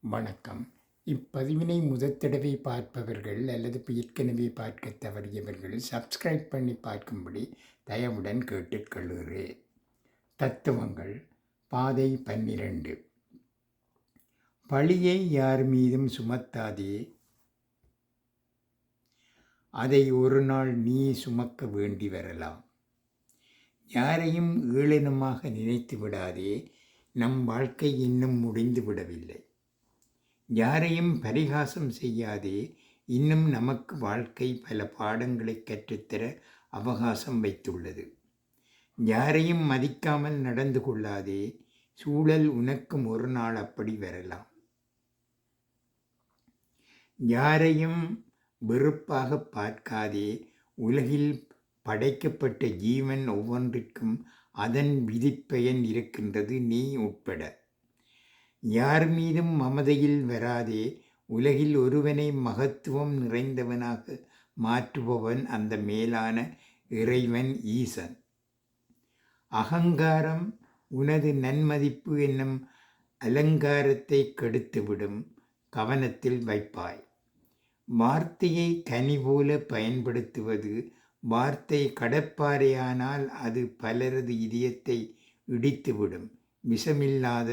வணக்கம். இப்பதிவினை முதற் தடவை பார்ப்பவர்கள் அல்லது ஏற்கனவே பார்க்க தவறியவர்கள் சப்ஸ்கிரைப் பண்ணி பார்க்கும்படி தயவுடன் கேட்டுக்கொள்கிறேன் தத்துவங்கள். பாதை பன்னிரண்டு. பழியை யார் மீதும் சுமத்தாதே. அதை ஒரு நாள் நீ சுமக்க வேண்டி வரலாம். யாரையும் ஏளனமாக நினைத்து விடாதே. நம் வாழ்க்கை இன்னும் முடிந்து விடவில்லை. யாரையும் பரிகாசம் செய்யாதே. இன்னும் நமக்கு வாழ்க்கை பல பாடங்களை கற்றுத்தர அவகாசம் வைத்துள்ளது. யாரையும் மதிக்காமல் நடந்து கொள்ளாதே. சூழல் உனக்கும் ஒரு நாள் அப்படி வரலாம். யாரையும் வெறுப்பாக பார்க்காதே. உலகில் படைக்கப்பட்ட ஜீவன் ஒவ்வொன்றிற்கும் அதன் விதிப்பயன் இருக்கின்றது நீ உட்பட. யார் மீதும் மமதையில் வராதே உலகில் ஒருவனை மகத்துவம் நிறைந்தவனாக மாற்றுபவன் அந்த மேலான இறைவன் ஈசன். அகங்காரம் உனது நன்மதிப்பு என்னும் அலங்காரத்தை கெடுத்துவிடும் கவனத்தில் வைப்பாய். வார்த்தையை கனி போல பயன்படுத்துவது வார்த்தை கடப்பாறையானால் அது பலரது இதயத்தை இடித்துவிடும். விஷமில்லாத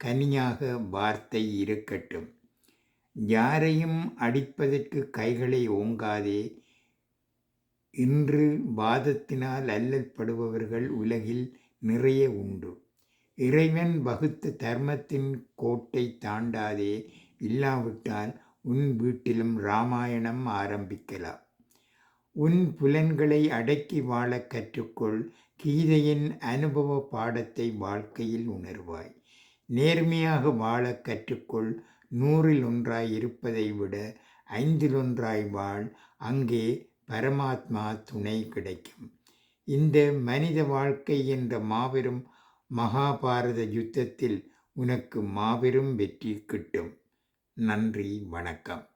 கனியாக வார்த்தை இருக்கட்டும். யாரையும் அடிப்பதற்கு கைகளை ஓங்காதே. இன்று வாதத்தினால் அல்லப்படுபவர்கள் உலகில் நிறைய உண்டு. இறைவன் வகுத்த தர்மத்தின் கோட்டை தாண்டாதே. இல்லாவிட்டால் உன் வீட்டிலும் ராமாயணம் ஆரம்பிக்கலாம். உன் புலன்களை அடக்கி வாழ கற்றுக்கொள். கீதையின் அனுபவ பாடத்தை வாழ்க்கையில் உணர்வாய். நேர்மையாக வாழ கற்றுக்கொள். நூறில் ஒன்றாய் இருப்பதை விட ஐந்தில் ஒன்றாய் வாழ். அங்கே பரமாத்மா துணை கிடைக்கும். இந்த மனித வாழ்க்கை என்ற மாபெரும் மகாபாரத யுத்தத்தில் உனக்கு மாபெரும் வெற்றி கிட்டும். நன்றி வணக்கம்.